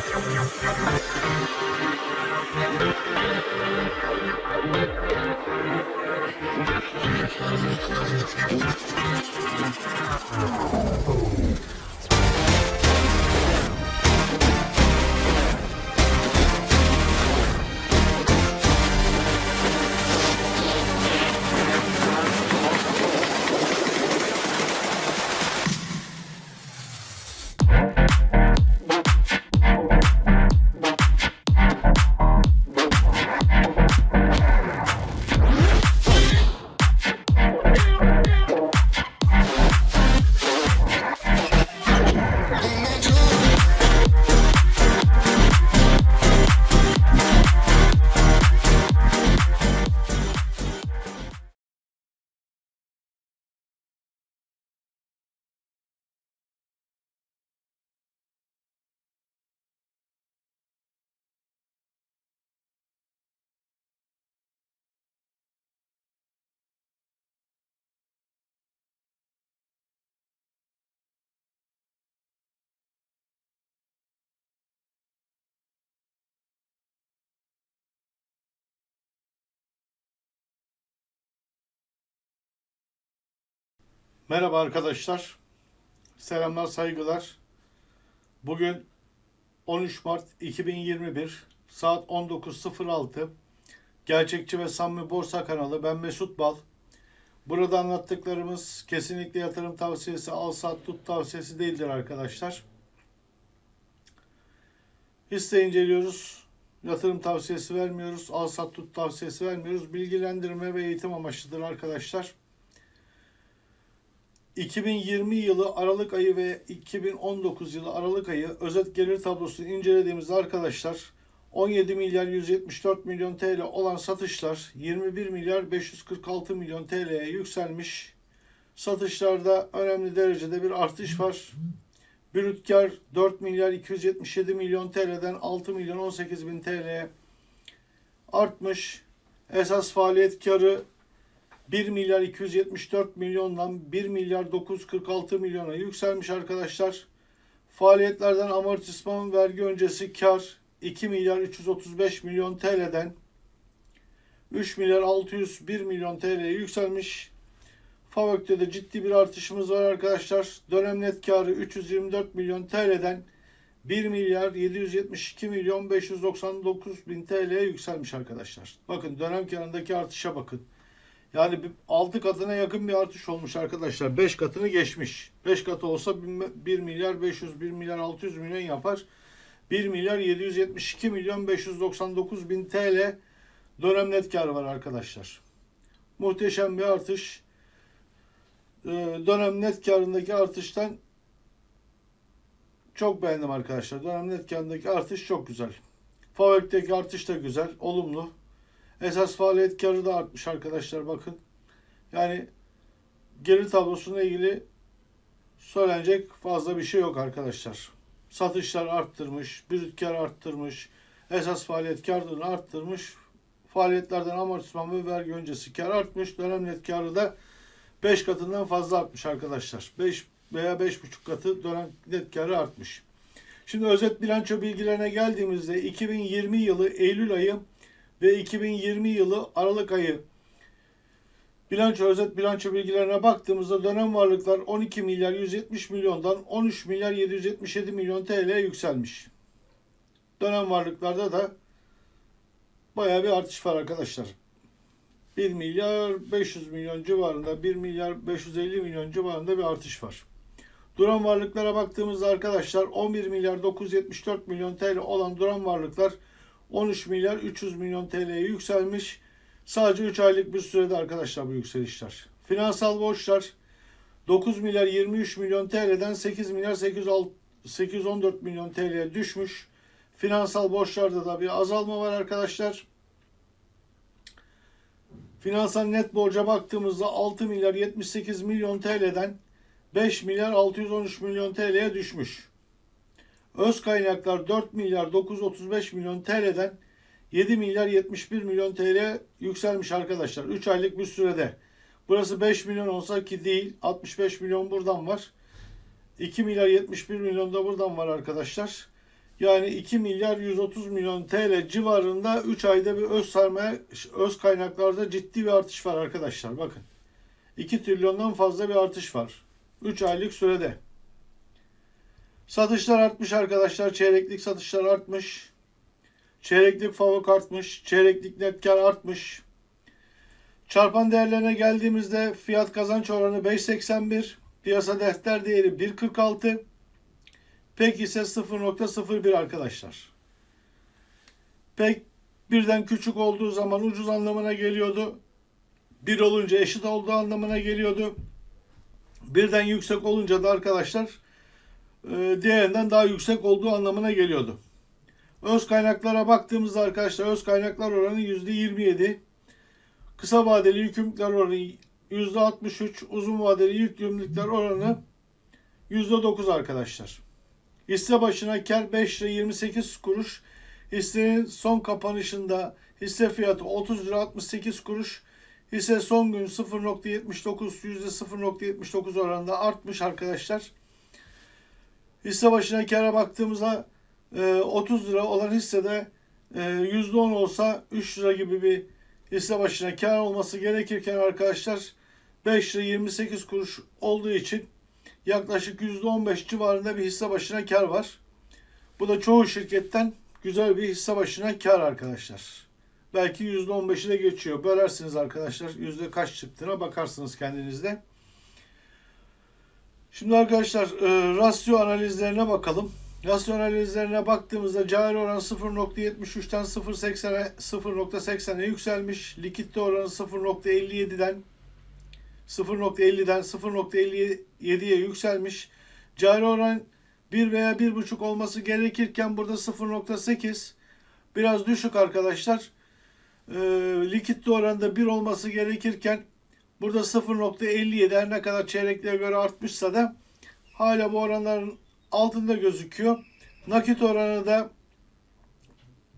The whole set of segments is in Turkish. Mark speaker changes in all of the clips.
Speaker 1: Oh. Merhaba arkadaşlar. Selamlar, saygılar. Bugün 13 Mart 2021 saat 19.06. Gerçekçi ve Samimi Borsa kanalı. Ben Mesut Bal. Burada anlattıklarımız kesinlikle yatırım tavsiyesi, al sat tut tavsiyesi değildir arkadaşlar. Hisse inceliyoruz. Yatırım tavsiyesi vermiyoruz. Al sat tut tavsiyesi vermiyoruz. Bilgilendirme ve eğitim amaçlıdır arkadaşlar. 2020 yılı Aralık ayı ve 2019 yılı Aralık ayı özet gelir tablosunu incelediğimizde arkadaşlar 17 milyar 174 milyon TL olan satışlar 21 milyar 546 milyon TL'ye yükselmiş. Satışlarda önemli derecede bir artış var. Brüt kar 4 milyar 277 milyon TL'den 6 milyon 18 bin TL'ye artmış. Esas faaliyet karı 1 milyar 274 milyondan 1 milyar 946 milyona yükselmiş arkadaşlar. Faaliyetlerden amortisman vergi öncesi kar 2 milyar 335 milyon TL'den 3 milyar 601 milyon TL'ye yükselmiş. FAVÖK'te ciddi bir artışımız var arkadaşlar. Dönem net karı 324 milyon TL'den 1 milyar 772 milyon 599 bin TL'ye yükselmiş arkadaşlar. Bakın dönem karındaki artışa bakın. Yani 6 katına yakın bir artış olmuş arkadaşlar. 5 katını geçmiş. 5 katı olsa 1 milyar 500, 1 milyar 600 milyon yapar. 1 milyar 772 milyon 599 bin TL dönem net karı var arkadaşlar. Muhteşem bir artış. Ee, Dönem net karındaki artıştan çok beğendim arkadaşlar. Dönem net karındaki artış çok güzel. Fabrik'teki artış da güzel, olumlu. Esas faaliyet karı da artmış arkadaşlar bakın. Yani gelir tablosuna ilgili söylenecek fazla bir şey yok arkadaşlar. Satışlar arttırmış, brüt kar arttırmış, esas faaliyet karını arttırmış. Faaliyetlerden amortisman ve vergi öncesi kar artmış. Dönem net karı da 5 katından fazla artmış arkadaşlar. 5 veya 5,5 katı dönem net karı artmış. Şimdi özet bilanço bilgilerine geldiğimizde 2020 yılı Eylül ayı ve 2020 yılı Aralık ayı bilanço özet bilanço bilgilerine baktığımızda dönem varlıklar 12 milyar 170 milyondan 13 milyar 777 milyon TL'ye yükselmiş. Dönem varlıklarda da bayağı bir artış var arkadaşlar. 1 milyar 500 milyon civarında 1 milyar 550 milyon civarında bir artış var. Duran varlıklara baktığımızda arkadaşlar 11 milyar 974 milyon TL olan duran varlıklar 13 milyar 300 milyon TL'ye yükselmiş. Sadece 3 aylık bir sürede arkadaşlar bu yükselişler. Finansal borçlar 9 milyar 23 milyon TL'den 8 milyar 814 milyon TL'ye düşmüş. Finansal borçlarda da bir azalma var arkadaşlar. Finansal net borca baktığımızda 6 milyar 78 milyon TL'den 5 milyar 613 milyon TL'ye düşmüş. Öz kaynaklar 4 milyar 935 milyon TL'den 7 milyar 71 milyon TL yükselmiş arkadaşlar. 3 aylık bir sürede. Burası 5 milyon olsa ki değil. 65 milyon buradan var. 2 milyar 71 milyon da buradan var arkadaşlar. Yani 2 milyar 130 milyon TL civarında 3 ayda bir öz sermaye, öz kaynaklarda ciddi bir artış var arkadaşlar. Bakın. 2 trilyondan fazla bir artış var. 3 aylık sürede. Satışlar artmış arkadaşlar. Çeyreklik satışlar artmış. Çeyreklik favok artmış. Çeyreklik net kar artmış. Çarpan değerlerine geldiğimizde fiyat kazanç oranı 5.81. Piyasa defter değeri 1.46. Pek ise 0.01 arkadaşlar. Pek birden küçük olduğu zaman ucuz anlamına geliyordu. Bir olunca eşit olduğu anlamına geliyordu. Birden yüksek olunca da arkadaşlar diğerinden daha yüksek olduğu anlamına geliyordu. Öz kaynaklara baktığımızda arkadaşlar öz kaynaklar oranı %27. Kısa vadeli yükümlülükler oranı %63. Uzun vadeli yükümlülükler oranı %9 arkadaşlar. Hisse başına kar 5 lira 28 kuruş. Hissenin son kapanışında hisse fiyatı 30 lira 68 kuruş. Hisse son gün 0.79 %0.79 oranında artmış arkadaşlar. Hisse başına kara baktığımızda e, 30 lira olan hissede e, %10 olsa 3 lira gibi bir hisse başına kar olması gerekirken arkadaşlar 5 lira 28 kuruş olduğu için yaklaşık %15 civarında bir hisse başına kar var. Bu da çoğu şirketten güzel bir hisse başına kar arkadaşlar. Belki %15'i de geçiyor. Bölersiniz arkadaşlar. Yüzde kaç çıktığına bakarsınız kendinizde. Şimdi arkadaşlar e, rasyo analizlerine bakalım. Rasyo analizlerine baktığımızda cari oran 0.73'ten 0.80'e 0.80'e yükselmiş. Likitte oranı 0.57'den 0.50'den 0.57'ye yükselmiş. Cari oran 1 veya 1.5 olması gerekirken burada 0.8 biraz düşük arkadaşlar. E, likitte oranda 1 olması gerekirken burada 0.57 her ne kadar çeyreklere göre artmışsa da hala bu oranların altında gözüküyor. Nakit oranı da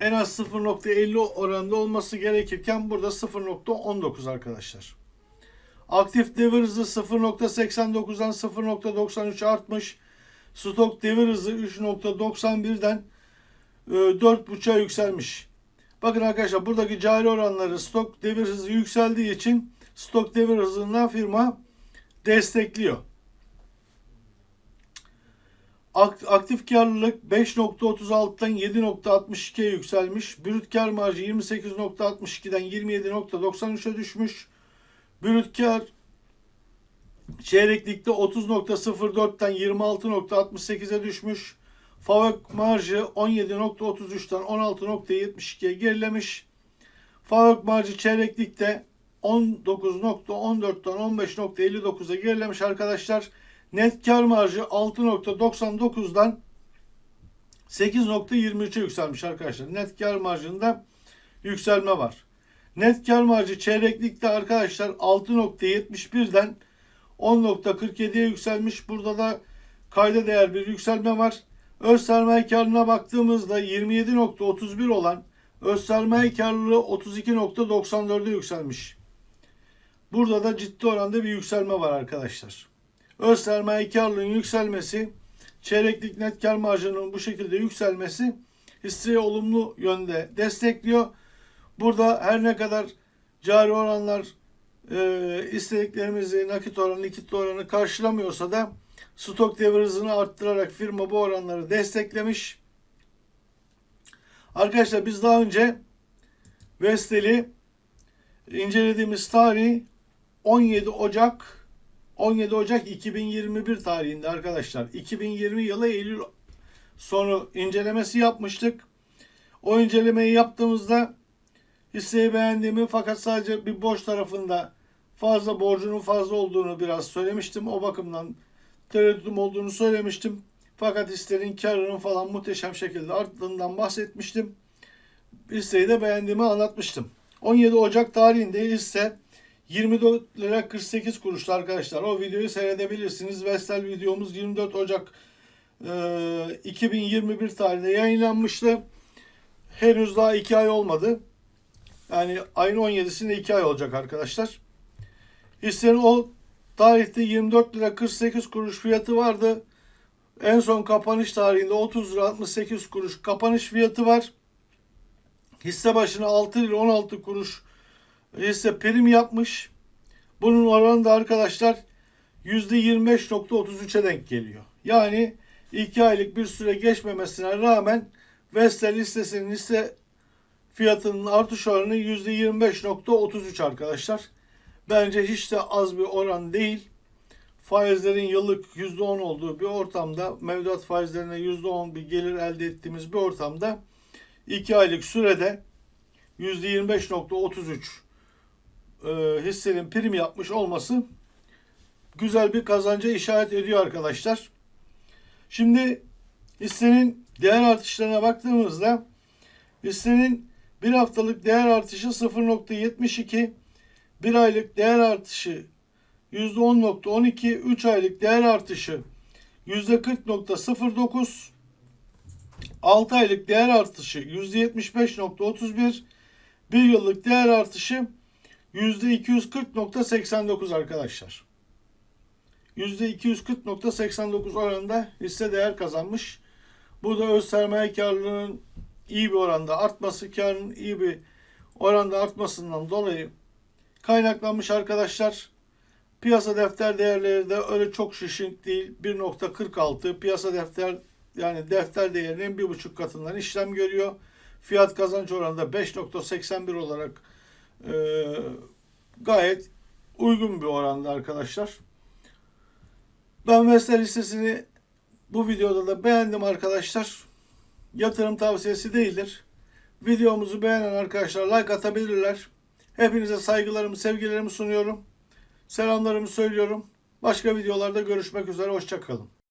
Speaker 1: en az 0.50 oranında olması gerekirken burada 0.19 arkadaşlar. Aktif devir hızı 0.89'dan 0.93 artmış. Stok devir hızı 3.91'den 4.5'a yükselmiş. Bakın arkadaşlar buradaki cari oranları stok devir hızı yükseldiği için stok devir hızından firma destekliyor. Aktif karlılık 5.36'dan 7.62'ye yükselmiş. Brüt kar marjı 28.62'den 27.93'e düşmüş. Brüt kar çeyreklikte 30.04'ten 26.68'e düşmüş. FAVÖK marjı 17.33'ten 16.72'ye gerilemiş. FAVÖK marjı çeyreklikte 19.14'ten 15.59'a gerilemiş arkadaşlar. Net kar marjı 6.99'dan 8.23'e yükselmiş arkadaşlar. Net kar marjında yükselme var. Net kar marjı çeyreklikte arkadaşlar 6.71'den 10.47'ye yükselmiş. Burada da kayda değer bir yükselme var. Öz sermaye karına baktığımızda 27.31 olan öz sermaye karlılığı 32.94'e yükselmiş. Burada da ciddi oranda bir yükselme var arkadaşlar. Öz sermaye karlılığın yükselmesi, çeyreklik net kar marjının bu şekilde yükselmesi hisseye olumlu yönde destekliyor. Burada her ne kadar cari oranlar e, istediklerimizi nakit oranı, likit oranı karşılamıyorsa da stok devir hızını arttırarak firma bu oranları desteklemiş. Arkadaşlar biz daha önce Vestel'i incelediğimiz tarih 17 Ocak 17 Ocak 2021 tarihinde arkadaşlar. 2020 yılı Eylül sonu incelemesi yapmıştık. O incelemeyi yaptığımızda hisseyi beğendiğimi fakat sadece bir borç tarafında fazla borcunun fazla olduğunu biraz söylemiştim. O bakımdan tereddütüm olduğunu söylemiştim. Fakat hissenin karının falan muhteşem şekilde arttığından bahsetmiştim. Hisseyi de beğendiğimi anlatmıştım. 17 Ocak tarihinde hisse 24 lira 48 kuruştu arkadaşlar. O videoyu seyredebilirsiniz. Vestel videomuz 24 Ocak e, 2021 tarihinde yayınlanmıştı. Henüz daha 2 ay olmadı. Yani ayın 17'sinde 2 ay olacak arkadaşlar. Hissenin o tarihte 24 lira 48 kuruş fiyatı vardı. En son kapanış tarihinde 30 lira 68 kuruş kapanış fiyatı var. Hisse başına 6 lira 16 kuruş hisse prim yapmış. Bunun oranı da arkadaşlar %25.33'e denk geliyor. Yani 2 aylık bir süre geçmemesine rağmen Vestel hissesinin hisse fiyatının artış oranı %25.33 arkadaşlar. Bence hiç de az bir oran değil. Faizlerin yıllık %10 olduğu bir ortamda, mevduat faizlerine %10 bir gelir elde ettiğimiz bir ortamda 2 aylık sürede %25.33 e, hissenin prim yapmış olması güzel bir kazanca işaret ediyor arkadaşlar. Şimdi hissenin değer artışlarına baktığımızda hissenin bir haftalık değer artışı 0.72, bir aylık değer artışı %10.12, 3 aylık değer artışı %40.09, 6 aylık değer artışı %75.31, 1 yıllık değer artışı %240.89 arkadaşlar. %240.89 oranında hisse değer kazanmış. Bu da öz sermaye karlılığının iyi bir oranda artması, karın iyi bir oranda artmasından dolayı kaynaklanmış arkadaşlar. Piyasa defter değerleri de öyle çok şişink değil. 1.46 piyasa defter yani defter değerinin bir buçuk katından işlem görüyor. Fiyat kazanç oranı da 5.81 olarak e, gayet uygun bir oranda arkadaşlar. Ben Vestel listesini bu videoda da beğendim arkadaşlar. Yatırım tavsiyesi değildir. Videomuzu beğenen arkadaşlar like atabilirler. Hepinize saygılarımı, sevgilerimi sunuyorum. Selamlarımı söylüyorum. Başka videolarda görüşmek üzere. Hoşçakalın.